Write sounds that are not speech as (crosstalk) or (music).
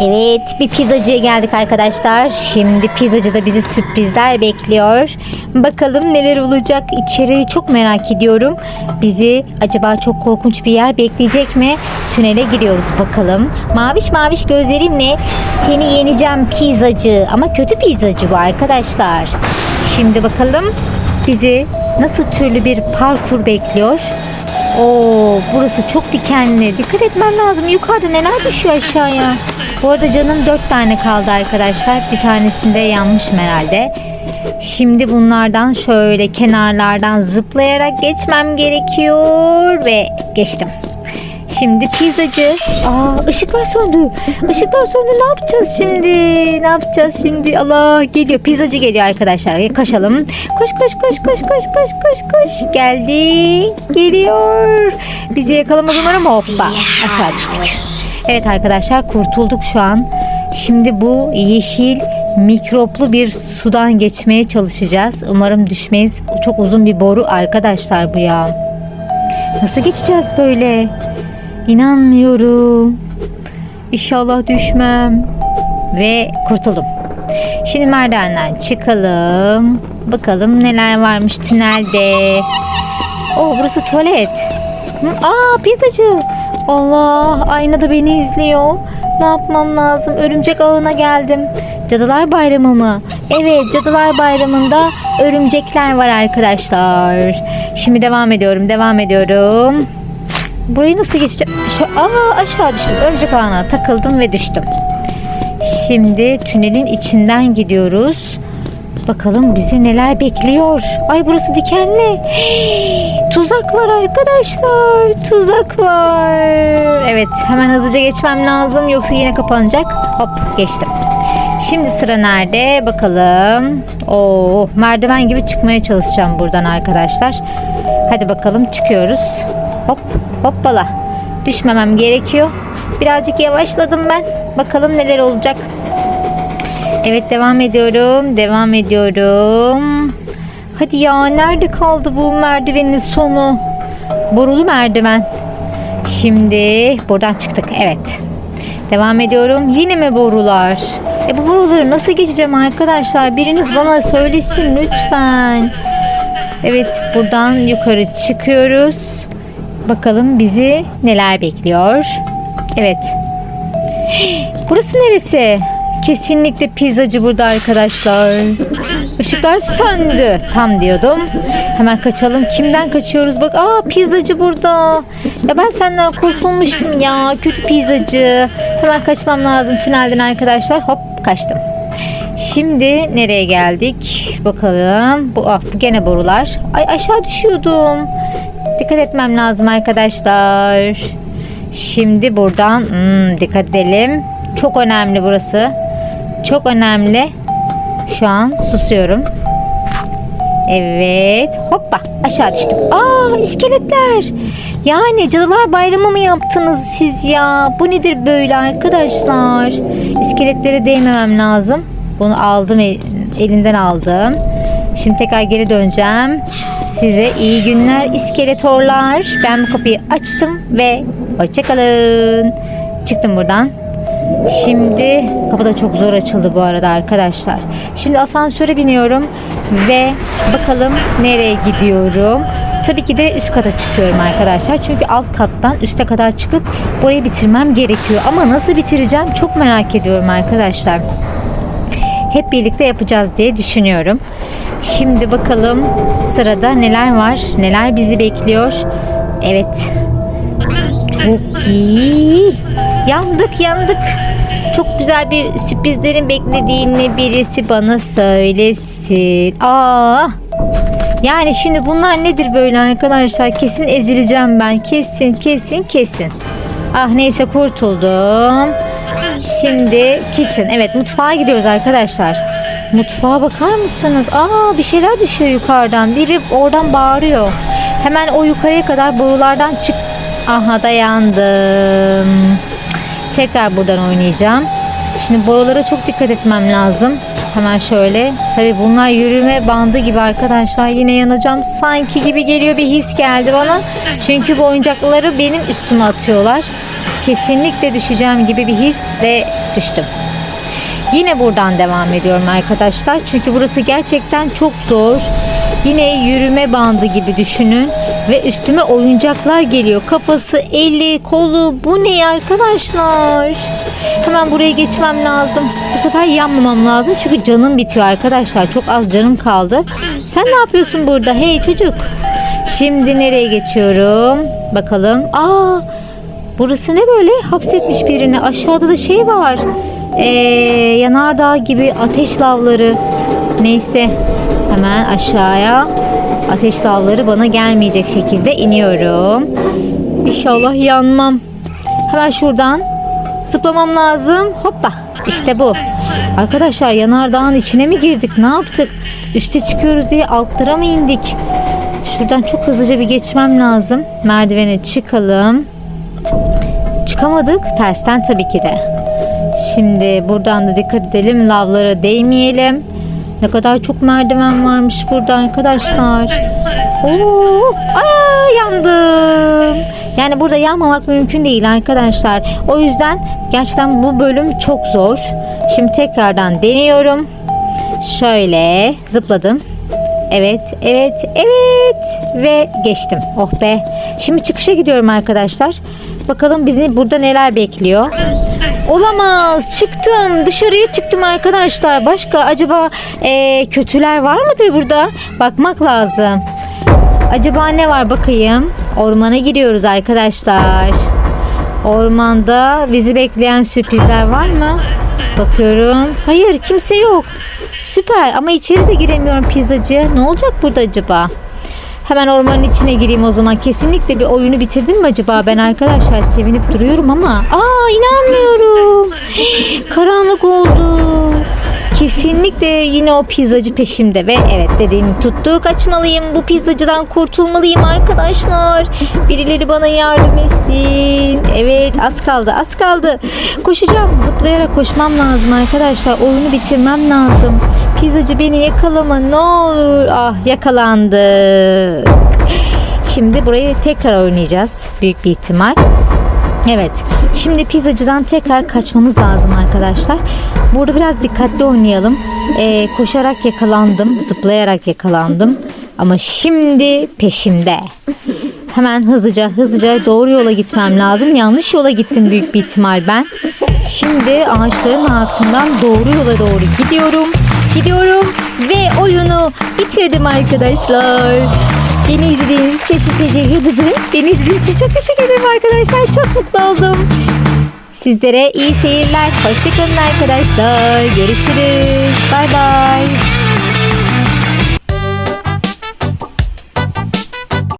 Evet bir pizzacıya geldik arkadaşlar. Şimdi pizzacıda bizi sürprizler bekliyor. Bakalım neler olacak. İçeri çok merak ediyorum. Bizi acaba çok korkunç bir yer bekleyecek mi? Tünele giriyoruz bakalım. Maviş maviş gözlerimle seni yeneceğim pizzacı. Ama kötü pizzacı bu arkadaşlar. Şimdi bakalım bizi nasıl türlü bir parkur bekliyor. Oo, burası çok dikenli. Dikkat etmem lazım. Yukarıda neler düşüyor aşağıya. Bu arada canım dört tane kaldı arkadaşlar. Bir tanesinde yanmışım herhalde. Şimdi bunlardan şöyle kenarlardan zıplayarak geçmem gerekiyor ve geçtim. Şimdi pizzacı. Aa ışıklar söndü. Işıklar söndü. Ne yapacağız şimdi? Ne yapacağız şimdi? Allah geliyor. Pizzacı geliyor arkadaşlar. Koşalım. Koş koş koş koş koş koş koş koş. Geldi. Geliyor. Bizi yakalamaz umarım. Hoppa. Aşağı düştük. Evet arkadaşlar kurtulduk şu an. Şimdi bu yeşil mikroplu bir sudan geçmeye çalışacağız. Umarım düşmeyiz. Çok uzun bir boru arkadaşlar bu ya. Nasıl geçeceğiz böyle? İnanmıyorum. İnşallah düşmem. Ve kurtuldum. Şimdi merdivenden çıkalım. Bakalım neler varmış tünelde. Oh burası tuvalet. Aa pizzacı. Allah aynada beni izliyor. Ne yapmam lazım? Örümcek ağına geldim. Cadılar Bayramı mı? Evet Cadılar Bayramı'nda örümcekler var arkadaşlar. Şimdi devam ediyorum devam ediyorum. Burayı nasıl geçeceğim? Şu, aa aşağı düştüm. Örümcek ağına takıldım ve düştüm. Şimdi tünelin içinden gidiyoruz. Bakalım bizi neler bekliyor. Ay burası dikenli. (gasps) Tuzak var arkadaşlar. Tuzak var. Evet hemen hızlıca geçmem lazım. Yoksa yine kapanacak. Hop geçtim. Şimdi sıra nerede? Bakalım. Oo, merdiven gibi çıkmaya çalışacağım buradan arkadaşlar. Hadi bakalım çıkıyoruz. Hop hoppala. Düşmemem gerekiyor. Birazcık yavaşladım ben. Bakalım neler olacak. Evet devam ediyorum. Devam ediyorum. Hadi ya nerede kaldı bu merdivenin sonu? Borulu merdiven. Şimdi buradan çıktık. Evet. Devam ediyorum. Yine mi borular? E bu boruları nasıl geçeceğim arkadaşlar? Biriniz bana söylesin lütfen. Evet buradan yukarı çıkıyoruz. Bakalım bizi neler bekliyor. Evet. (gasps) Burası neresi? Kesinlikle pizzacı burada arkadaşlar. Işıklar söndü. Tam diyordum. Hemen kaçalım. Kimden kaçıyoruz? Bak aa pizzacı burada. Ya ben senden kurtulmuştum ya. Kötü pizzacı. Hemen kaçmam lazım tünelden arkadaşlar. Hop kaçtım. Şimdi nereye geldik? Bakalım. Bu, ah, bu gene borular. Ay aşağı düşüyordum. Dikkat etmem lazım arkadaşlar. Şimdi buradan hmm, dikkat edelim. Çok önemli burası. Çok önemli. Şu an susuyorum. Evet. Hoppa aşağı düştüm. Aa iskeletler. Yani cadılar bayramı mı yaptınız siz ya? Bu nedir böyle arkadaşlar? İskeletlere değmemem lazım. Bunu aldım el- elinden aldım. Şimdi tekrar geri döneceğim. Size iyi günler iskeletorlar. Ben bu kapıyı açtım ve hoşçakalın. Çıktım buradan. Şimdi kapı da çok zor açıldı bu arada arkadaşlar. Şimdi asansöre biniyorum ve bakalım nereye gidiyorum. Tabii ki de üst kata çıkıyorum arkadaşlar. Çünkü alt kattan üste kadar çıkıp burayı bitirmem gerekiyor. Ama nasıl bitireceğim çok merak ediyorum arkadaşlar. Hep birlikte yapacağız diye düşünüyorum. Şimdi bakalım sırada neler var, neler bizi bekliyor. Evet, çok iyi. Yandık yandık. Çok güzel bir sürprizlerin beklediğini birisi bana söylesin. Aa. Yani şimdi bunlar nedir böyle arkadaşlar? Kesin ezileceğim ben. Kesin kesin kesin. Ah neyse kurtuldum. Şimdi kitchen. Evet mutfağa gidiyoruz arkadaşlar. Mutfağa bakar mısınız? Aa bir şeyler düşüyor yukarıdan. Biri oradan bağırıyor. Hemen o yukarıya kadar borulardan çık. Aha da yandım. Tekrar buradan oynayacağım. Şimdi borulara çok dikkat etmem lazım. Hemen şöyle. Tabi bunlar yürüme bandı gibi arkadaşlar. Yine yanacağım. Sanki gibi geliyor bir his geldi bana. Çünkü bu oyuncakları benim üstüme atıyorlar. kesinlikle düşeceğim gibi bir his ve düştüm. Yine buradan devam ediyorum arkadaşlar. Çünkü burası gerçekten çok zor. Yine yürüme bandı gibi düşünün. Ve üstüme oyuncaklar geliyor. Kafası, eli, kolu. Bu ne arkadaşlar? Hemen buraya geçmem lazım. Bu sefer yanmamam lazım. Çünkü canım bitiyor arkadaşlar. Çok az canım kaldı. Sen ne yapıyorsun burada? Hey çocuk. Şimdi nereye geçiyorum? Bakalım. Aa, burası ne böyle? Hapsetmiş birini. Aşağıda da şey var. Ee, yanardağ gibi ateş lavları. Neyse. Hemen aşağıya ateş lavları bana gelmeyecek şekilde iniyorum. İnşallah yanmam. Hemen şuradan zıplamam lazım. Hoppa. İşte bu. Arkadaşlar yanardağın içine mi girdik? Ne yaptık? Üste çıkıyoruz diye altlara mı indik? Şuradan çok hızlıca bir geçmem lazım. Merdivene çıkalım. Çıkamadık. Tersten tabii ki de. Şimdi buradan da dikkat edelim. Lavlara değmeyelim. Ne kadar çok merdiven varmış burada arkadaşlar. Oo, aa, yandım. Yani burada yanmamak mümkün değil arkadaşlar. O yüzden gerçekten bu bölüm çok zor. Şimdi tekrardan deniyorum. Şöyle zıpladım. Evet, evet, evet ve geçtim. Oh be. Şimdi çıkışa gidiyorum arkadaşlar. Bakalım bizi burada neler bekliyor. Olamaz. Çıktım. Dışarıya çıktım arkadaşlar. Başka acaba eee, kötüler var mıdır burada? Bakmak lazım. Acaba ne var bakayım. Ormana giriyoruz arkadaşlar. Ormanda bizi bekleyen sürprizler var mı? Bakıyorum. Hayır kimse yok. Süper ama içeri de giremiyorum pizzacıya. Ne olacak burada acaba? Hemen ormanın içine gireyim o zaman. Kesinlikle bir oyunu bitirdim mi acaba ben arkadaşlar? Sevinip duruyorum ama. Aa inanmıyorum. (gasps) Karanlık oldu. Kesinlikle yine o pizzacı peşimde ve evet dediğimi tuttu. Kaçmalıyım. Bu pizzacıdan kurtulmalıyım arkadaşlar. Birileri bana yardım etsin. Evet az kaldı az kaldı. Koşacağım. Zıplayarak koşmam lazım arkadaşlar. Oyunu bitirmem lazım. Pizzacı beni yakalama ne olur. Ah yakalandık. Şimdi burayı tekrar oynayacağız. Büyük bir ihtimal. Evet. Şimdi pizzacıdan tekrar kaçmamız lazım arkadaşlar. Burada biraz dikkatli oynayalım. Ee, koşarak yakalandım. Zıplayarak yakalandım. Ama şimdi peşimde. Hemen hızlıca hızlıca doğru yola gitmem lazım. Yanlış yola gittim büyük bir ihtimal ben. Şimdi ağaçların altından doğru yola doğru gidiyorum. Gidiyorum ve oyunu bitirdim arkadaşlar. Beni izlediğiniz için teşekkür ederim. Beni izlediğiniz için çok teşekkür ederim arkadaşlar. Çok mutlu oldum. Sizlere iyi seyirler. Hoşçakalın arkadaşlar. Görüşürüz. Bay bay.